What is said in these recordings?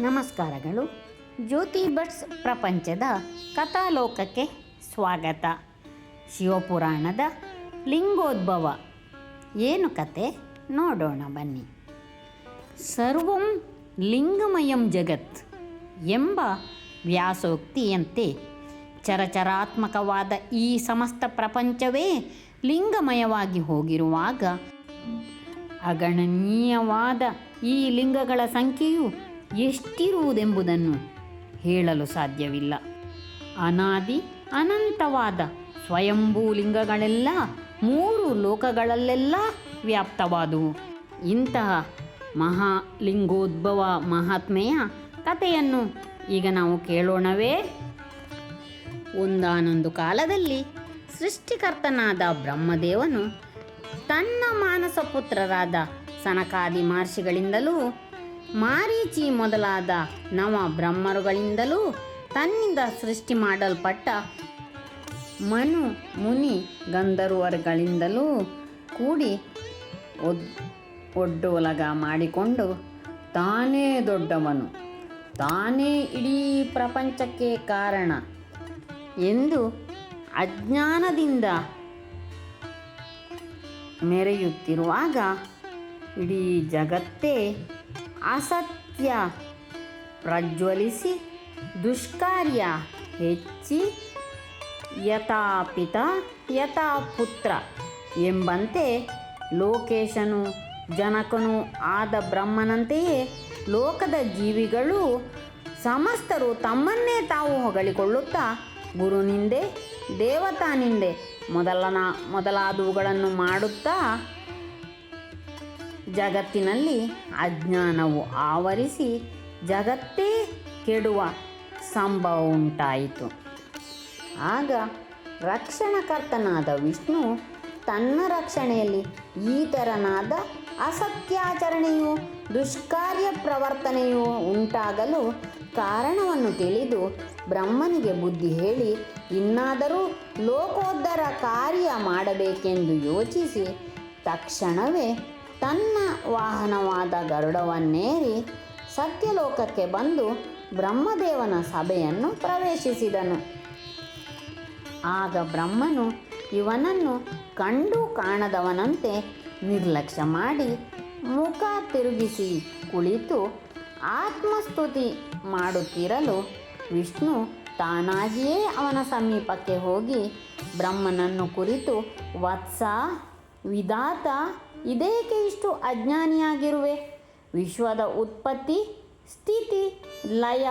ನಮಸ್ಕಾರಗಳು. ಜ್ಯೋತಿ ಭಟ್ಸ್ ಪ್ರಪಂಚದ ಕಥಾಲೋಕಕ್ಕೆ ಸ್ವಾಗತ. ಶಿವಪುರಾಣದ ಲಿಂಗೋದ್ಭವ. ಏನು ಕತೆ? ನೋಡೋಣ ಬನ್ನಿ. ಸರ್ವಂ ಲಿಂಗಮಯಂ ಜಗತ್ ಎಂಬ ವ್ಯಾಸೋಕ್ತಿಯಂತೆ ಚರಚರಾತ್ಮಕವಾದ ಈ ಸಮಸ್ತ ಪ್ರಪಂಚವೇ ಲಿಂಗಮಯವಾಗಿ ಹೋಗಿರುವಾಗ ಅಗಣನೀಯವಾದ ಈ ಲಿಂಗಗಳ ಸಂಖ್ಯೆಯು ಎಷ್ಟಿರುವುದೆಂಬುದನ್ನು ಹೇಳಲು ಸಾಧ್ಯವಿಲ್ಲ. ಅನಾದಿ, ಅನಂತವಾದ ಸ್ವಯಂಭೂಲಿಂಗಗಳೆಲ್ಲ ಮೂರು ಲೋಕಗಳಲ್ಲೆಲ್ಲ ವ್ಯಾಪ್ತವಾದುವು. ಇಂತಹ ಮಹಾಲಿಂಗೋದ್ಭವ ಮಹಾತ್ಮೆಯ ಕಥೆಯನ್ನು ಈಗ ನಾವು ಕೇಳೋಣವೇ. ಒಂದಾನೊಂದು ಕಾಲದಲ್ಲಿ ಸೃಷ್ಟಿಕರ್ತನಾದ ಬ್ರಹ್ಮದೇವನು ತನ್ನ ಮಾನಸ ಪುತ್ರರಾದ ಸನಕಾದಿ ಮಹರ್ಷಿಗಳಿಂದಲೂ ಮಾರೀಚಿ ಮೊದಲಾದ ನವ ಬ್ರಹ್ಮರುಗಳಿಂದಲೂ ತನ್ನಿಂದ ಸೃಷ್ಟಿ ಮಾಡಲ್ಪಟ್ಟ ಮನು, ಮುನಿ, ಗಂಧರ್ವರುಗಳಿಂದಲೂ ಕೂಡಿ ಒಡ್ಡೋಲಗ ಮಾಡಿಕೊಂಡು ತಾನೇ ದೊಡ್ಡವನು. ತಾನೇ ಇಡೀ ಪ್ರಪಂಚಕ್ಕೆ ಕಾರಣ ಎಂದು ಅಜ್ಞಾನದಿಂದ ಮೆರೆಯುತ್ತಿರುವಾಗ ಇಡೀ ಜಗತ್ತೇ ಅಸತ್ಯ. ಪ್ರಜ್ವಲಿಸಿ, ದುಷ್ಕಾರ್ಯ ಹೆಚ್ಚಿ, ಯಥಾಪಿತ ಯಥಾಪುತ್ರ ಎಂಬಂತೆ ಲೋಕೇಶನು, ಜನಕನು ಆದ ಬ್ರಹ್ಮನಂತೆಯೇ ಲೋಕದ ಜೀವಿಗಳು ಸಮಸ್ತರು ತಮ್ಮನ್ನೇ ತಾವು ಹೊಗಳಿಕೊಳ್ಳುತ್ತಾ ಗುರುನಿಂದೆ, ದೇವತಾನಿಂದೆ ಮೊದಲನ ಮೊದಲಾದವುಗಳನ್ನು ಮಾಡುತ್ತಾ ಜಗತ್ತಿನಲ್ಲಿ ಅಜ್ಞಾನವು ಆವರಿಸಿ ಜಗತ್ತೇ ಕೆಡುವ ಸಂಭವ ಉಂಟಾಯಿತು. ಆಗ ರಕ್ಷಣಕರ್ತನಾದ ವಿಷ್ಣು ತನ್ನ ರಕ್ಷಣೆಯಲ್ಲಿ ಈ ಥರನಾದ ಅಸತ್ಯಾಚರಣೆಯು ದುಷ್ಕಾರ್ಯ ಪ್ರವರ್ತನೆಯು ಉಂಟಾಗಲು ಕಾರಣವನ್ನು ತಿಳಿದು ಬ್ರಹ್ಮನಿಗೆ ಬುದ್ಧಿ ಹೇಳಿ, ಇನ್ನಾದರೂ ಲೋಕೋದ್ಧರ ಕಾರ್ಯ ಮಾಡಬೇಕೆಂದು ಯೋಚಿಸಿ ತಕ್ಷಣವೇ ತನ್ನ ವಾಹನವಾದ ಗರುಡವನ್ನೇರಿ ಸತ್ಯಲೋಕಕ್ಕೆ ಬಂದು ಬ್ರಹ್ಮದೇವನ ಸಭೆಯನ್ನು ಪ್ರವೇಶಿಸಿದನು. ಆಗ ಬ್ರಹ್ಮನು ಇವನನ್ನು ಕಂಡು ಕಾಣದವನಂತೆ ನಿರ್ಲಕ್ಷ್ಯ ಮಾಡಿ ಮುಖ ತಿರುಗಿಸಿ ಕುಳಿತು ಆತ್ಮಸ್ತುತಿ ಮಾಡುತ್ತಿರಲು ವಿಷ್ಣು ತಾನಾಗಿಯೇ ಅವನ ಸಮೀಪಕ್ಕೆ ಹೋಗಿ ಬ್ರಹ್ಮನನ್ನು ಕುರಿತು ವತ್ಸ ವಿಧಾತ ಇದೇಕೆ ಇಷ್ಟು ಅಜ್ಞಾನಿಯಾಗಿರುವೆ? ವಿಶ್ವದ ಉತ್ಪತ್ತಿ, ಸ್ಥಿತಿ, ಲಯ,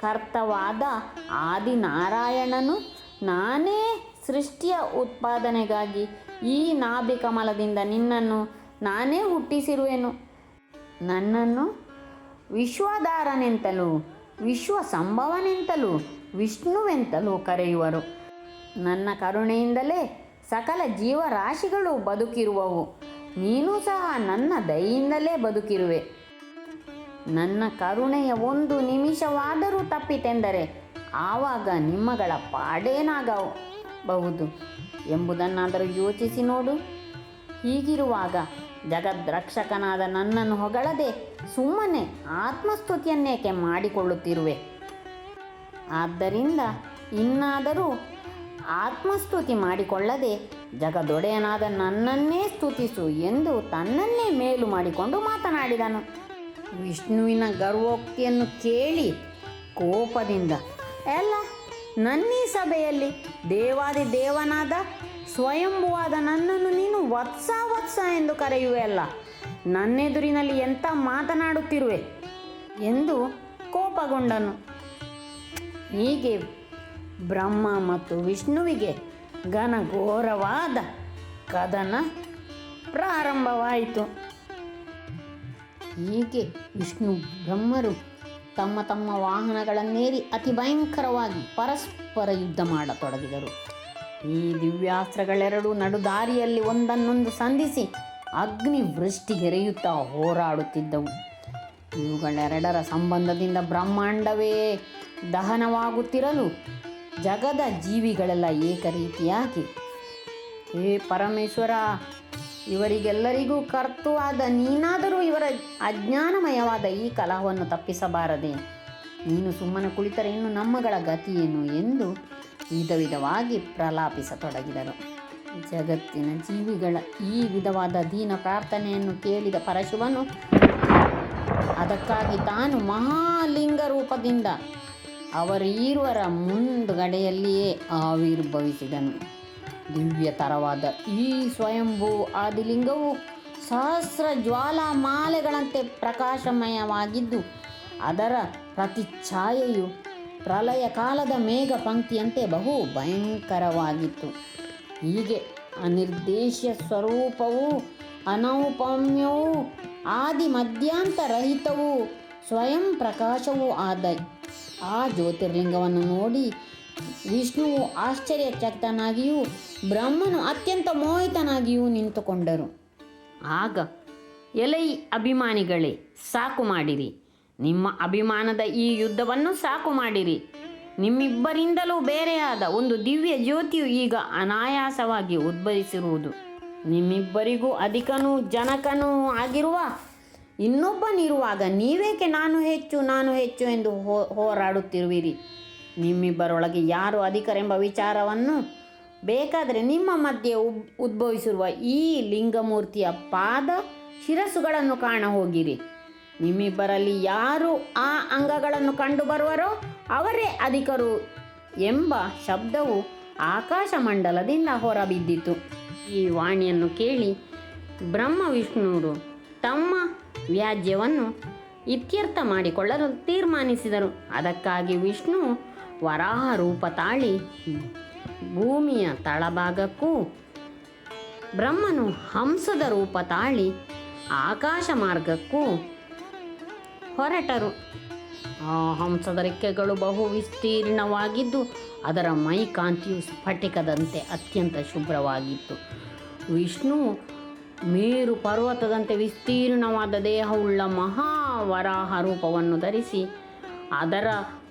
ಕರ್ತವಾದ ಆದಿನಾರಾಯಣನು ನಾನೇ ಸೃಷ್ಟಿಯ ಉತ್ಪಾದನೆಗಾಗಿ ಈ ನಾಭಿಕಮಲದಿಂದ ನಿನ್ನನ್ನು ನಾನೇ ಹುಟ್ಟಿಸಿರುವೆನು. ನನ್ನನ್ನು ವಿಶ್ವಧಾರನೆಂತಲೂ ವಿಶ್ವ ಸಂಭವನೆಂತಲೂ ವಿಷ್ಣುವೆಂತಲೂ ಕರೆಯುವರು. ನನ್ನ ಕರುಣೆಯಿಂದಲೇ ಸಕಲ ಜೀವರಾಶಿಗಳು ಬದುಕಿರುವವು. ನೀನು ಸಹ ನನ್ನ ದಯೆಯಿಂದಲೇ ಬದುಕಿರುವೆ. ನನ್ನ ಕರುಣೆಯ ಒಂದು ನಿಮಿಷವಾದರೂ ತಪ್ಪಿತೆಂದರೆ ಆವಾಗ ನಿಮ್ಮಗಳ ಪಾಡೇನಾಗಬಹುದು ಎಂಬುದನ್ನಾದರೂ ಯೋಚಿಸಿ ನೋಡು. ಹೀಗಿರುವಾಗ ಜಗದ್ರಕ್ಷಕನಾದ ನನ್ನನ್ನು ಹೊಗಳದೆ ಸುಮ್ಮನೆ ಆತ್ಮಸ್ತುತಿಯನ್ನೇಕೆ ಮಾಡಿಕೊಳ್ಳುತ್ತಿರುವೆ. ಆದ್ದರಿಂದ ಇನ್ನಾದರೂ ಆತ್ಮಸ್ತುತಿ ಮಾಡಿಕೊಳ್ಳದೆ ಜಗದೊಡೆಯನಾದ ನನ್ನನ್ನೇ ಸ್ತುತಿಸು ಎಂದು ತನ್ನನ್ನೇ ಮೇಲು ಮಾಡಿಕೊಂಡು ಮಾತನಾಡಿದನು. ವಿಷ್ಣುವಿನ ಗರ್ವೋಕ್ತಿಯನ್ನು ಕೇಳಿ ಕೋಪದಿಂದ ಎಲ್ಲ ನನ್ನೀ ಸಭೆಯಲ್ಲಿ ದೇವಾದಿ ದೇವನಾದ ಸ್ವಯಂಭುವಾದ ನನ್ನನ್ನು ನೀನು ವತ್ಸ ವತ್ಸ ಎಂದು ಕರೆಯುವೆ ಅಲ್ಲ? ನನ್ನೆದುರಿನಲ್ಲಿ ಎಂಥ ಮಾತನಾಡುತ್ತಿರುವೆ? ಎಂದು ಕೋಪಗೊಂಡನು. ಹೀಗೆ ಬ್ರಹ್ಮ ಮತ್ತು ವಿಷ್ಣುವಿಗೆ ಘನಘೋರವಾದ ಕದನ ಪ್ರಾರಂಭವಾಯಿತು. ಹೀಗೆ ವಿಷ್ಣು ಬ್ರಹ್ಮರು ತಮ್ಮ ತಮ್ಮ ವಾಹನಗಳನ್ನೇರಿ ಅತಿ ಭಯಂಕರವಾಗಿ ಪರಸ್ಪರ ಯುದ್ಧ ಮಾಡತೊಡಗಿದರು. ಈ ದಿವ್ಯಾಸ್ತ್ರಗಳೆರಡು ನಡುದಾರಿಯಲ್ಲಿ ಒಂದನ್ನೊಂದು ಸಂಧಿಸಿ ಅಗ್ನಿ ವೃಷ್ಟಿಗೆರೆಯುತ್ತಾ ಹೋರಾಡುತ್ತಿದ್ದವು. ಇವುಗಳೆರಡರ ಸಂಬಂಧದಿಂದ ಬ್ರಹ್ಮಾಂಡವೇ ದಹನವಾಗುತ್ತಿರಲು ಜಗದ ಜೀವಿಗಳೆಲ್ಲ ಏಕರೀತಿಯಾಗಿ ಹೇ ಪರಮೇಶ್ವರ, ಇವರಿಗೆಲ್ಲರಿಗೂ ಕರ್ತುವಾದ ನೀನಾದರೂ ಇವರ ಅಜ್ಞಾನಮಯವಾದ ಈ ಕಲಹವನ್ನು ತಪ್ಪಿಸಬಾರದೆ. ನೀನು ಸುಮ್ಮನೆ ಕುಳಿತರೆ ಇನ್ನು ನಮ್ಮಗಳ ಗತಿಯೇನು ಎಂದು ವಿಧ ವಿಧವಾಗಿ ಪ್ರಲಾಪಿಸತೊಡಗಿದರು. ಜಗತ್ತಿನ ಜೀವಿಗಳ ಈ ವಿಧವಾದ ದೀನ ಪ್ರಾರ್ಥನೆಯನ್ನು ಕೇಳಿದ ಪರಶುವನು, ಅದಕ್ಕಾಗಿ ತಾನು ಮಹಾಲಿಂಗ ರೂಪದಿಂದ ಅವರೀರುವರ ಮುಂದುಗಡೆಯಲ್ಲಿಯೇ ಆವಿರ್ಭವಿಸಿದನು. ದಿವ್ಯತರವಾದ ಈ ಸ್ವಯಂಭೂ ಆದಿಲಿಂಗವು ಸಹಸ್ರ ಜ್ವಾಲಾಮಾಲೆಗಳಂತೆ ಪ್ರಕಾಶಮಯವಾಗಿದ್ದು, ಅದರ ಪ್ರತಿಛಾಯೆಯು ಪ್ರಲಯ ಕಾಲದ ಮೇಘ ಪಂಕ್ತಿಯಂತೆ ಬಹು ಭಯಂಕರವಾಗಿತ್ತು. ಹೀಗೆ ಅನಿರ್ದೇಶ ಸ್ವರೂಪವು, ಅನೌಪಮ್ಯವೂ ಆದಿ ಮಧ್ಯಾಂತರಹಿತವೂ ಸ್ವಯಂ ಪ್ರಕಾಶವೂ ಆದ ಆ ಜ್ಯೋತಿರ್ಲಿಂಗವನ್ನು ನೋಡಿ ವಿಷ್ಣುವು ಆಶ್ಚರ್ಯಚಕಿತನಾಗಿಯೂ ಬ್ರಹ್ಮನು ಅತ್ಯಂತ ಮೋಹಿತನಾಗಿಯೂ ನಿಂತುಕೊಂಡರು. ಆಗ ಎಲೈ ಅಭಿಮಾನಿಗಳೇ, ಸಾಕು ಮಾಡಿರಿ. ನಿಮ್ಮ ಅಭಿಮಾನದ ಈ ಯುದ್ಧವನ್ನು ಸಾಕು ಮಾಡಿರಿ. ನಿಮ್ಮಿಬ್ಬರಿಂದಲೂ ಬೇರೆಯಾದ ಒಂದು ದಿವ್ಯ ಜ್ಯೋತಿಯು ಈಗ ಅನಾಯಾಸವಾಗಿ ಉದ್ಭವಿಸಿರುವುದು. ನಿಮ್ಮಿಬ್ಬರಿಗೂ ಅಧಿಕನೂ ಜನಕನೂ ಆಗಿರುವ ಇನ್ನೊಬ್ಬನಿರುವಾಗ ನೀವೇಕೆ ನಾನು ಹೆಚ್ಚು ನಾನು ಹೆಚ್ಚು ಎಂದು ಹೋ, ಹೋರಾಡುತ್ತಿರುವಿರಿ? ನಿಮ್ಮಿಬ್ಬರೊಳಗೆ ಯಾರು ಅಧಿಕರೆಂಬ ವಿಚಾರವನ್ನು ಬೇಕಾದರೆ ನಿಮ್ಮ ಮಧ್ಯೆ ಉಬ್, ಉದ್ಭವಿಸಿರುವ ಈ ಲಿಂಗಮೂರ್ತಿಯ ಪಾದ ಶಿರಸ್ಸುಗಳನ್ನು ಕಾಣ ಹೋಗಿರಿ. ನಿಮ್ಮಿಬ್ಬರಲ್ಲಿ ಯಾರು ಆ ಅಂಗಗಳನ್ನು ಕಂಡು ಬರುವರೋ ಅವರೇ ಅಧಿಕರು ಎಂಬ ಶಬ್ದವು ಆಕಾಶ ಮಂಡಲದಿಂದ ಹೊರಬಿದ್ದಿತು. ಈ ವಾಣಿಯನ್ನು ಕೇಳಿ ಬ್ರಹ್ಮ ವಿಷ್ಣುವರು ತಮ್ಮ ವ್ಯಾಜ್ಯವನ್ನು ಇತ್ಯರ್ಥ ಮಾಡಿಕೊಳ್ಳಲು ತೀರ್ಮಾನಿಸಿದರು. ಅದಕ್ಕಾಗಿ ವಿಷ್ಣು ವರಾಹ ರೂಪ ತಾಳಿ ಭೂಮಿಯ ತಳಭಾಗಕ್ಕೂ ಬ್ರಹ್ಮನು ಹಂಸದ ರೂಪ ತಾಳಿ ಆಕಾಶ ಮಾರ್ಗಕ್ಕೂ ಹೊರಟರು. ಆ ಹಂಸದ ರೆಕ್ಕೆಗಳು ಬಹು ವಿಸ್ತೀರ್ಣವಾಗಿದ್ದು, ಅದರ ಮೈ ಕಾಂತಿಯು ಸ್ಫಟಿಕದಂತೆ ಅತ್ಯಂತ ಶುಭ್ರವಾಗಿತ್ತು. ವಿಷ್ಣು ಮೇರು ಪರ್ವತದಂತೆ ವಿಸ್ತೀರ್ಣವಾದ ದೇಹವುಳ್ಳ ಮಹಾವರಾಹ ರೂಪವನ್ನು ಧರಿಸಿ ಅದರ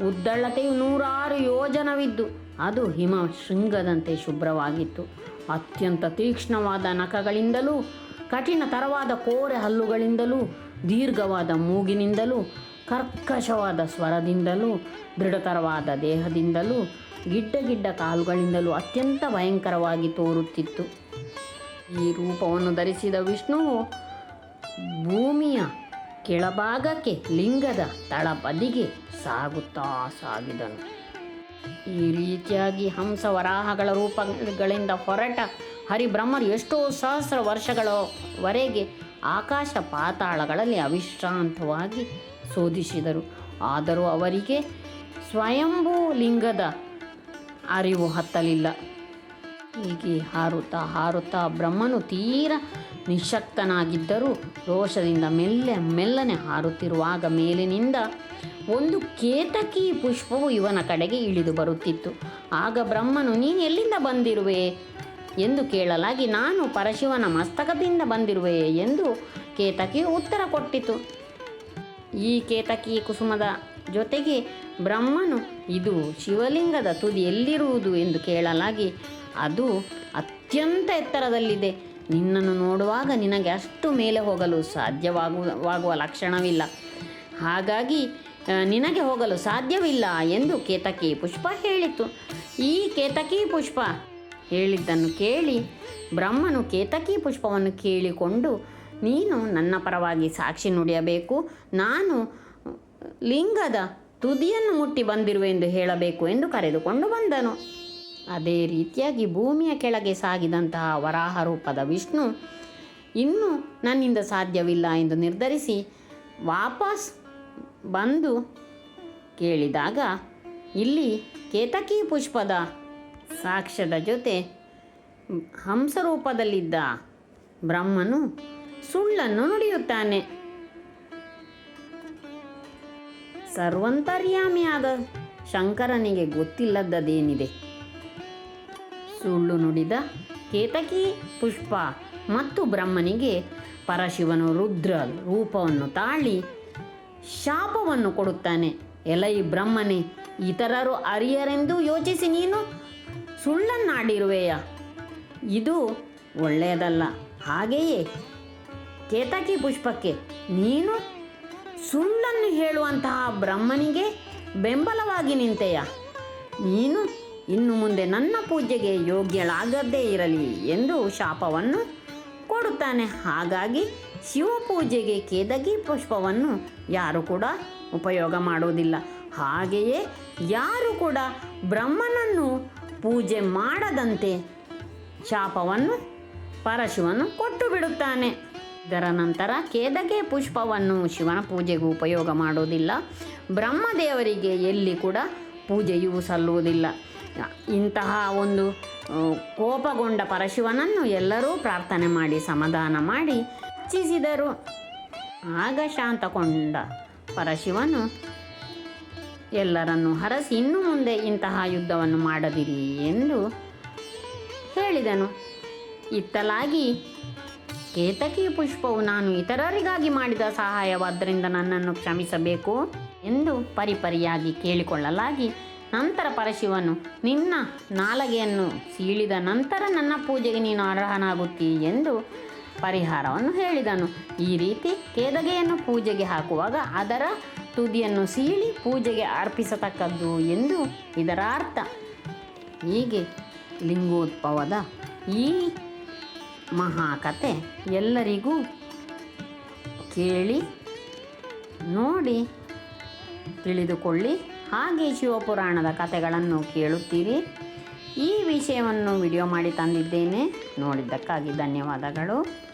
ಉದ್ದಳತೆಯು ನೂರಾರು ಯೋಜನವಿದ್ದು, ಅದು ಹಿಮ ಶೃಂಗದಂತೆ ಶುಭ್ರವಾಗಿತ್ತು. ಅತ್ಯಂತ ತೀಕ್ಷ್ಣವಾದ ನಖಗಳಿಂದಲೂ, ಕಠಿಣ ತರವಾದ ಕೋರೆ ಹಲ್ಲುಗಳಿಂದಲೂ, ದೀರ್ಘವಾದ ಮೂಗಿನಿಂದಲೂ, ಕರ್ಕಶವಾದ ಸ್ವರದಿಂದಲೂ, ದೃಢತರವಾದ ದೇಹದಿಂದಲೂ, ಗಿಡ್ಡ ಗಿಡ್ಡ ಕಾಲುಗಳಿಂದಲೂ ಅತ್ಯಂತ ಭಯಂಕರವಾಗಿ ತೋರುತ್ತಿತ್ತು. ಈ ರೂಪವನ್ನು ಧರಿಸಿದ ವಿಷ್ಣುವು ಭೂಮಿಯ ಕೆಳಭಾಗಕ್ಕೆ ಲಿಂಗದ ತಳಬದಿಗೆ ಸಾಗುತ್ತಾ ಸಾಗಿದನು. ಈ ರೀತಿಯಾಗಿ ಹಂಸ ವರಾಹಗಳ ರೂಪಗಳಿಂದ ಹೊರಟ ಹರಿಬ್ರಹ್ಮರು ಎಷ್ಟೋ ಸಹಸ್ರ ವರ್ಷಗಳವರೆಗೆ ಆಕಾಶ ಪಾತಾಳಗಳಲ್ಲಿ ಅವಿಶ್ರಾಂತವಾಗಿ ಶೋಧಿಸಿದರು ಆದರೂ ಅವರಿಗೆ ಸ್ವಯಂಭೂ ಲಿಂಗದ ಅರಿವು ಹತ್ತಲಿಲ್ಲ. ಹೀಗೆ ಹಾರುತ್ತಾ ಹಾರುತ್ತಾ ಬ್ರಹ್ಮನು ತೀರ ನಿಶಕ್ತನಾಗಿದ್ದರೂ ರೋಷದಿಂದ ಮೆಲ್ಲೆ ಮೆಲ್ಲನೆ ಹಾರುತ್ತಿರುವಾಗ ಮೇಲಿನಿಂದ ಒಂದು ಕೇತಕಿ ಪುಷ್ಪವು ಇವನ ಕಡೆಗೆ ಇಳಿದು ಬರುತ್ತಿತ್ತು. ಆಗ ಬ್ರಹ್ಮನು, ನೀನು ಎಲ್ಲಿಂದ ಬಂದಿರುವೆ ಎಂದು ಕೇಳಲಾಗಿ, ನಾನು ಪರಶಿವನ ಮಸ್ತಕದಿಂದ ಬಂದಿರುವೆ ಎಂದು ಕೇತಕಿಯು ಉತ್ತರ ಕೊಟ್ಟಿತು. ಈ ಕೇತಕಿ ಕುಸುಮದ ಜೊತೆಗೆ ಬ್ರಹ್ಮನು, ಇದು ಶಿವಲಿಂಗದ ತುದಿ ಎಲ್ಲಿರುವುದು ಎಂದು ಕೇಳಲಾಗಿ ಅದು ಅತ್ಯಂತ ಎತ್ತರದಲ್ಲಿದೆ. ನಿನ್ನನ್ನು ನೋಡುವಾಗ ನಿನಗೆ ಅಷ್ಟು ಮೇಲೆ ಹೋಗಲು ಸಾಧ್ಯವಾಗುವಾಗುವ ಲಕ್ಷಣವಿಲ್ಲ. ಹಾಗಾಗಿ ನಿನಗೆ ಹೋಗಲು ಸಾಧ್ಯವಿಲ್ಲ ಎಂದು ಕೇತಕಿ ಪುಷ್ಪ ಹೇಳಿತು. ಈ ಕೇತಕಿ ಪುಷ್ಪ ಹೇಳಿದ್ದನ್ನು ಕೇಳಿ ಬ್ರಹ್ಮನು ಕೇತಕಿ ಪುಷ್ಪವನ್ನು ಕೇಳಿಕೊಂಡು, ನೀನು ನನ್ನ ಪರವಾಗಿ ಸಾಕ್ಷಿ ನುಡಿಯಬೇಕು. ನಾನು ಲಿಂಗದ ತುದಿಯನ್ನು ಮುಟ್ಟಿ ಬಂದಿರುವೆ ಎಂದು ಹೇಳಬೇಕು ಎಂದು ಕರೆದುಕೊಂಡು ಬಂದನು. ಅದೇ ರೀತಿಯಾಗಿ ಭೂಮಿಯ ಕೆಳಗೆ ಸಾಗಿದಂತಹ ವರಾಹ ರೂಪದ ವಿಷ್ಣು ಇನ್ನೂ ನನ್ನಿಂದ ಸಾಧ್ಯವಿಲ್ಲ ಎಂದು ನಿರ್ಧರಿಸಿ ವಾಪಸ್ ಬಂದು ಕೇಳಿದಾಗ, ಇಲ್ಲಿ ಕೇತಕಿ ಪುಷ್ಪದ ಸಾಕ್ಷ್ಯದ ಜೊತೆ ಹಂಸರೂಪದಲ್ಲಿದ್ದ ಬ್ರಹ್ಮನು ಸುಳ್ಳನ್ನು ನುಡಿಯುತ್ತಾನೆ. ಸರ್ವಂತರ್ಯಾಮಿಯಾದ ಶಂಕರನಿಗೆ ಗೊತ್ತಿಲ್ಲದದೇನಿದೆ ಸುಳ್ಳು ನುಡಿದ ಕೇತಕಿ ಪುಷ್ಪ ಮತ್ತು ಬ್ರಹ್ಮನಿಗೆ ಪರಶಿವನು ರುದ್ರ ರೂಪವನ್ನು ತಾಳಿ ಶಾಪವನ್ನು ಕೊಡುತ್ತಾನೆ. ಎಲೈ ಬ್ರಹ್ಮನೇ, ಇತರರು ಅರಿಯರೆಂದು ಯೋಚಿಸಿ ನೀನು ಸುಳ್ಳನ್ನಾಡಿರುವೆಯ? ಇದು ಒಳ್ಳೆಯದಲ್ಲ. ಹಾಗೆಯೇ ಕೇತಕಿ ಪುಷ್ಪಕ್ಕೆ ನೀನು ಸುಳ್ಳನ್ನು ಹೇಳುವಂತಹ ಬ್ರಹ್ಮನಿಗೆ ಬೆಂಬಲವಾಗಿ ನಿಂತೆಯ? ನೀನು ಇನ್ನು ಮುಂದೆ ನನ್ನ ಪೂಜೆಗೆ ಯೋಗ್ಯಳಾಗದೇ ಇರಲಿ ಎಂದು ಶಾಪವನ್ನು ಕೊಡುತ್ತಾನೆ. ಹಾಗಾಗಿ ಶಿವಪೂಜೆಗೆ ಕೇದಗಿ ಪುಷ್ಪವನ್ನು ಯಾರು ಕೂಡ ಉಪಯೋಗ ಮಾಡುವುದಿಲ್ಲ. ಹಾಗೆಯೇ ಯಾರು ಕೂಡ ಬ್ರಹ್ಮನನ್ನು ಪೂಜೆ ಮಾಡದಂತೆ ಶಾಪವನ್ನು ಪರಶಿವನು ಕೊಟ್ಟು ಬಿಡುತ್ತಾನೆ. ಇದರ ನಂತರ ಕೇದಗೆ ಪುಷ್ಪವನ್ನು ಶಿವನ ಪೂಜೆಗೂ ಉಪಯೋಗ ಮಾಡುವುದಿಲ್ಲ. ಬ್ರಹ್ಮದೇವರಿಗೆ ಎಲ್ಲಿ ಕೂಡ ಪೂಜೆಯೂ ಸಲ್ಲುವುದಿಲ್ಲ. ಇಂತಹ ಒಂದು ಕೋಪಗೊಂಡ ಪರಶಿವನನ್ನು ಎಲ್ಲರೂ ಪ್ರಾರ್ಥನೆ ಮಾಡಿ, ಸಮಾಧಾನ ಮಾಡಿ ಇಚ್ಛಿಸಿದರು ಆಗ ಶಾಂತಗೊಂಡ ಪರಶಿವನು, ಎಲ್ಲರನ್ನು ಹರಸಿ ಇನ್ನು ಮುಂದೆ ಇಂತಹ ಯುದ್ಧವನ್ನು ಮಾಡದಿರಿ ಎಂದು ಹೇಳಿದನು. ಇತ್ತಲಾಗಿ ಕೇತಕಿ ಪುಷ್ಪವು, ನಾನು ಇತರರಿಗಾಗಿ ಮಾಡಿದ ಸಹಾಯವಾದ್ದರಿಂದ ನನ್ನನ್ನು ಕ್ಷಮಿಸಬೇಕು ಎಂದು ಪರಿಪರಿಯಾಗಿ ಕೇಳಿಕೊಳ್ಳಲಾಗಿ ನಂತರ ಪರಶಿವನು, ನಿನ್ನ ನಾಲಗೆಯನ್ನು ಸೀಳಿದ ನಂತರ ನನ್ನ ಪೂಜೆಗೆ ನೀನು ಅರ್ಹನಾಗುತ್ತಿ ಎಂದು ಪರಿಹಾರವನ್ನು ಹೇಳಿದನು. ಈ ರೀತಿ ಕೇದಗೆಯನ್ನು ಪೂಜೆಗೆ ಹಾಕುವಾಗ ಅದರ ತುದಿಯನ್ನು ಸೀಳಿ ಪೂಜೆಗೆ ಅರ್ಪಿಸತಕ್ಕದ್ದು ಎಂದು ಇದರ ಅರ್ಥ ಹೀಗೆ ಲಿಂಗೋದ್ಭವದ ಈ ಮಹಾಕತೆ ಎಲ್ಲರಿಗೂ ಕೇಳಿ ನೋಡಿ, ತಿಳಿದುಕೊಳ್ಳಿ. ಹಾಗೆ ಶಿವಪುರಾಣದ ಕಥೆಗಳನ್ನು ಕೇಳುತ್ತೀರಿ. ಈ ವಿಷಯವನ್ನು ವಿಡಿಯೋ ಮಾಡಿ ತಂದಿದ್ದೇನೆ. ನೋಡಿದ್ದಕ್ಕಾಗಿ ಧನ್ಯವಾದಗಳು.